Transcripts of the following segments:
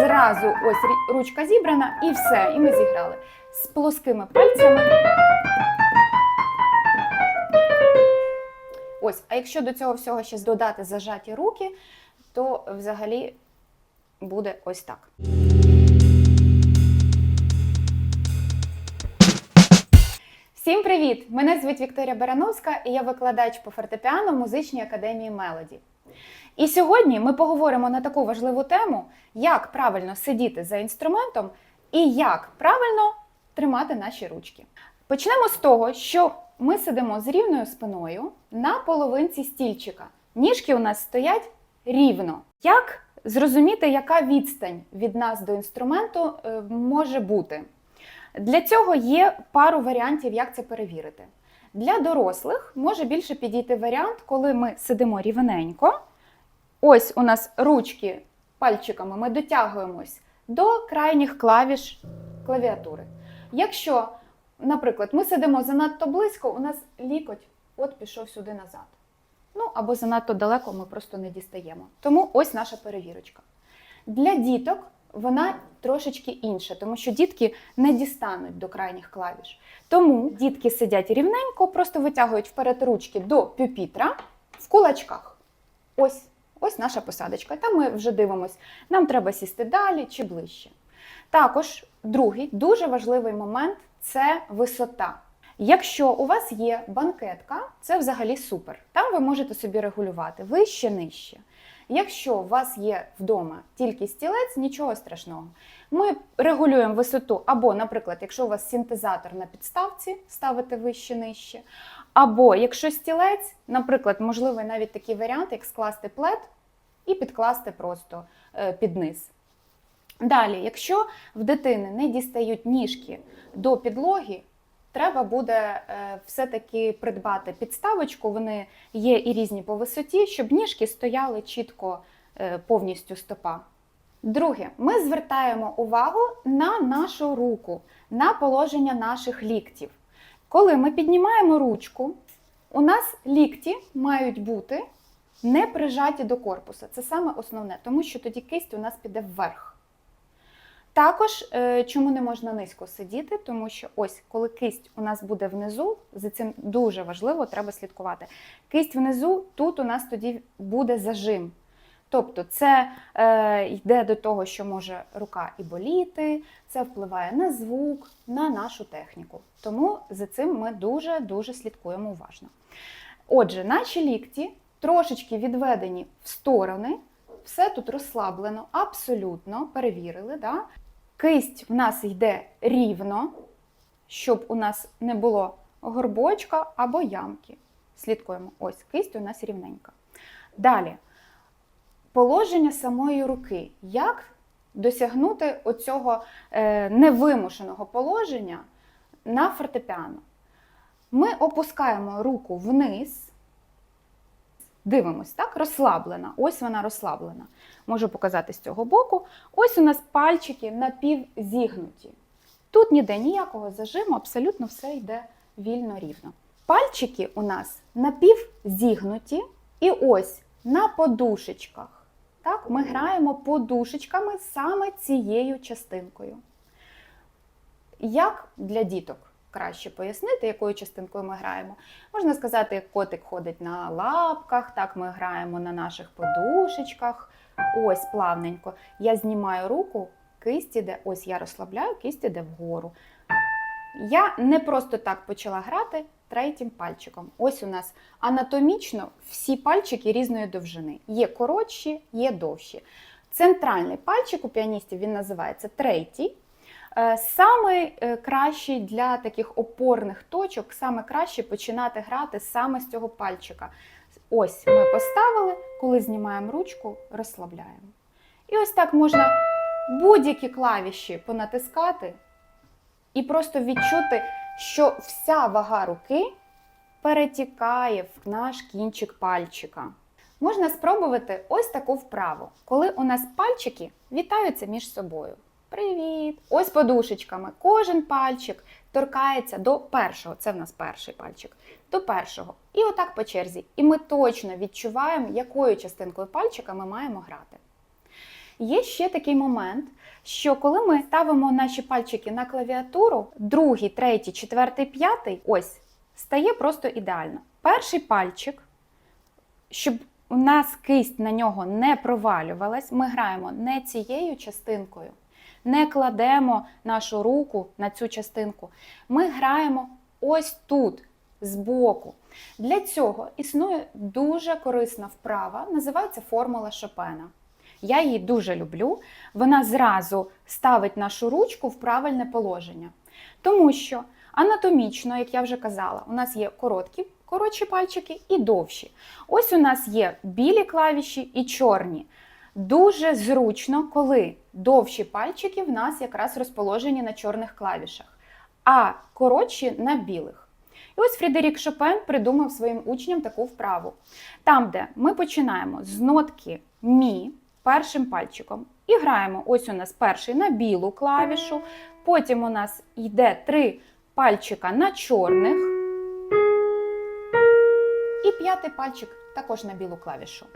зразу ось ручка зібрана і все, і ми зіграли. З плоскими пальцями. Ось, а якщо до цього всього ще додати зажаті руки, то взагалі буде ось так. Всім привіт! Мене звуть Вікторія Барановська і я викладач по фортепіано в музичній академії Мелоді. І сьогодні ми поговоримо на таку важливу тему, як правильно сидіти за інструментом і як правильно тримати наші ручки. Почнемо з того, що ми сидимо з рівною спиною на половинці стільчика. Ніжки у нас стоять рівно. Як зрозуміти, яка відстань від нас до інструменту е, може бути? Для цього є пару варіантів, як це перевірити. Для дорослих може більше підійти варіант, коли ми сидимо рівненько. Ось у нас ручки пальчиками ми дотягуємось до крайніх клавіш клавіатури. Якщо, наприклад, ми сидимо занадто близько, у нас лікоть от пішов сюди назад. Ну або занадто далеко ми просто не дістаємо. Тому ось наша перевірочка. Для діток вона трошечки інша, тому що дітки не дістануть до крайніх клавіш. Тому дітки сидять рівненько, просто витягують вперед ручки до пюпітра в кулачках. Ось, ось наша посадочка. Там ми вже дивимось, нам треба сісти далі чи ближче. Також другий дуже важливий момент це висота. Якщо у вас є банкетка, це взагалі супер. Там ви можете собі регулювати вище, нижче. Якщо у вас є вдома тільки стілець, нічого страшного. Ми регулюємо висоту, або, наприклад, якщо у вас синтезатор на підставці, ставите вище нижче. Або якщо стілець, наприклад, можливий навіть такий варіант, як скласти плед і підкласти просто е, під низ. Далі, якщо в дитини не дістають ніжки до підлоги, треба буде е, все-таки придбати підставочку. Вони є і різні по висоті, щоб ніжки стояли чітко е, повністю стопа. Друге, ми звертаємо увагу на нашу руку, на положення наших ліктів. Коли ми піднімаємо ручку, у нас лікті мають бути не прижаті до корпуса. Це саме основне, тому що тоді кисть у нас піде вверх. Також е, чому не можна низько сидіти, тому що ось коли кисть у нас буде внизу, за цим дуже важливо, треба слідкувати. Кисть внизу, тут у нас тоді буде зажим. Тобто це е, йде до того, що може рука і боліти, це впливає на звук, на нашу техніку. Тому за цим ми дуже-дуже слідкуємо уважно. Отже, наші лікті трошечки відведені в сторони, все тут розслаблено, абсолютно перевірили. Да? Кисть в нас йде рівно, щоб у нас не було горбочка або ямки. Слідкуємо. Ось кисть у нас рівненька. Далі. Положення самої руки. Як досягнути оцього е, невимушеного положення на фортепіано? Ми опускаємо руку вниз, дивимось, так? Розслаблена. Ось вона розслаблена. Можу показати з цього боку. Ось у нас пальчики напівзігнуті. Тут ніде ніякого зажиму, абсолютно все йде вільно рівно. Пальчики у нас напівзігнуті, і ось на подушечках. Так, ми граємо подушечками саме цією частинкою. Як для діток краще пояснити, якою частинкою ми граємо? Можна сказати, як котик ходить на лапках, так ми граємо на наших подушечках. Ось плавненько. Я знімаю руку, кисть іде, ось я розслабляю, кисть іде вгору. Я не просто так почала грати третім пальчиком. Ось у нас анатомічно всі пальчики різної довжини. Є коротші, є довші. Центральний пальчик у піаністів він називається третій. Е, Саме е, кращий для таких опорних точок, саме краще починати грати саме з цього пальчика. Ось ми поставили, коли знімаємо ручку, розслабляємо. І ось так можна будь-які клавіші понатискати і просто відчути, що вся вага руки перетікає в наш кінчик пальчика. Можна спробувати ось таку вправу, коли у нас пальчики вітаються між собою. Привіт! Ось подушечками. Кожен пальчик торкається до першого. Це в нас перший пальчик. До першого. І отак по черзі. І ми точно відчуваємо, якою частинкою пальчика ми маємо грати. Є ще такий момент, що коли ми ставимо наші пальчики на клавіатуру, другий, третій, четвертий, п'ятий, ось стає просто ідеально. Перший пальчик, щоб у нас кисть на нього не провалювалась, ми граємо не цією частинкою, не кладемо нашу руку на цю частинку. Ми граємо ось тут, збоку. Для цього існує дуже корисна вправа, називається формула Шопена. Я її дуже люблю. Вона зразу ставить нашу ручку в правильне положення. Тому що анатомічно, як я вже казала, у нас є короткі, коротші пальчики і довші. Ось у нас є білі клавіші і чорні. Дуже зручно, коли довші пальчики в нас якраз розположені на чорних клавішах, а коротші на білих. І ось Фрідерік Шопен придумав своїм учням таку вправу. Там, де ми починаємо з нотки Мі першим пальчиком і граємо. Ось у нас перший на білу клавішу, потім у нас йде три пальчика на чорних. І п'ятий пальчик також на білу клавішу.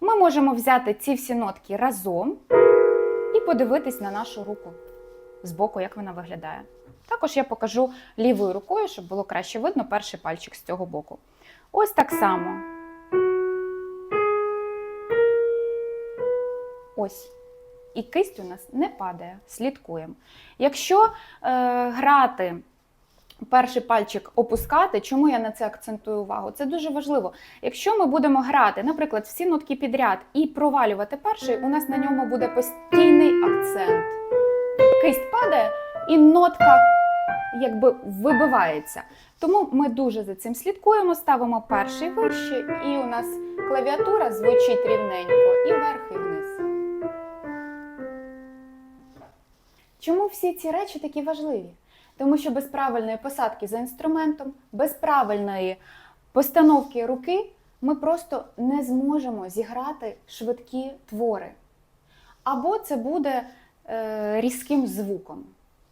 Ми можемо взяти ці всі нотки разом і подивитись на нашу руку збоку, як вона виглядає. Також я покажу лівою рукою, щоб було краще видно перший пальчик з цього боку. Ось так само. Ось. І кисть у нас не падає, слідкуємо. Якщо е, грати перший пальчик опускати, чому я на це акцентую увагу? Це дуже важливо. Якщо ми будемо грати, наприклад, всі нотки підряд і провалювати перший, у нас на ньому буде постійний акцент. Кисть падає, і нотка якби вибивається. Тому ми дуже за цим слідкуємо, ставимо перший вище, і у нас клавіатура звучить рівненько і вверх, і вниз. Чому всі ці речі такі важливі? Тому що без правильної посадки за інструментом, без правильної постановки руки ми просто не зможемо зіграти швидкі твори. Або це буде е, різким звуком,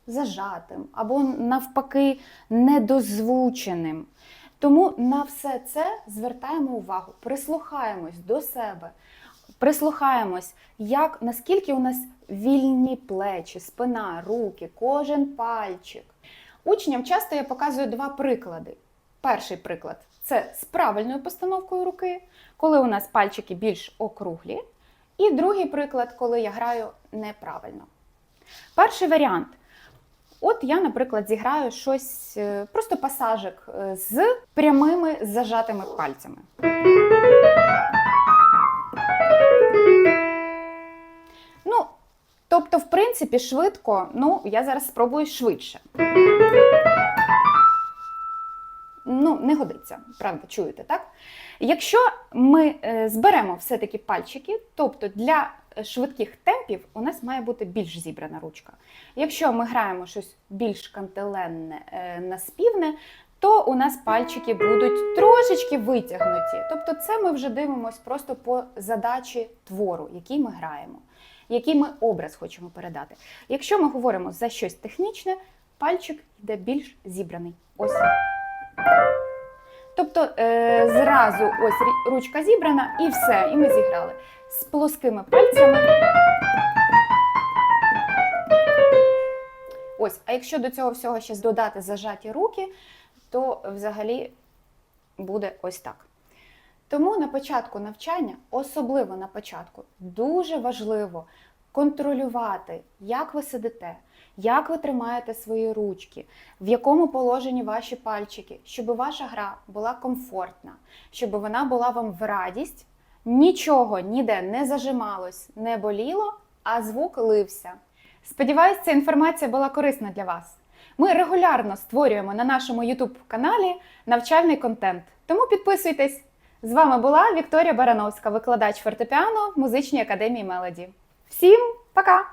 зажатим, або навпаки недозвученим. Тому на все це звертаємо увагу, прислухаємось до себе, прислухаємось, як наскільки у нас вільні плечі, спина, руки, кожен пальчик. Учням часто я показую два приклади. Перший приклад це з правильною постановкою руки, коли у нас пальчики більш округлі. І другий приклад, коли я граю неправильно. Перший варіант. От я, наприклад, зіграю щось, е, просто пасажик е, з прямими зажатими пальцями. Ну, тобто, в принципі, швидко, ну, я зараз спробую швидше. Ну, не годиться, правда, чуєте, так? Якщо ми е, зберемо все-таки пальчики, тобто для швидких темпів у нас має бути більш зібрана ручка. Якщо ми граємо щось більш кантеленне, е, наспівне, то у нас пальчики будуть трошечки витягнуті. Тобто, це ми вже дивимося просто по задачі твору, який ми граємо, який ми образ хочемо передати. Якщо ми говоримо за щось технічне, пальчик йде більш зібраний. Ось. Тобто е, зразу ось ручка зібрана і все, і ми зіграли. З плоскими пальцями. Ось, а якщо до цього всього ще додати зажаті руки, то взагалі буде ось так. Тому на початку навчання, особливо на початку, дуже важливо контролювати, як ви сидите, як ви тримаєте свої ручки, в якому положенні ваші пальчики, щоб ваша гра була комфортна, щоб вона була вам в радість, нічого ніде не зажималось, не боліло, а звук лився. Сподіваюсь, ця інформація була корисна для вас. Ми регулярно створюємо на нашому YouTube каналі навчальний контент. Тому підписуйтесь. З вами була Вікторія Барановська, викладач фортепіано в музичній академії Мелоді. Всім пока!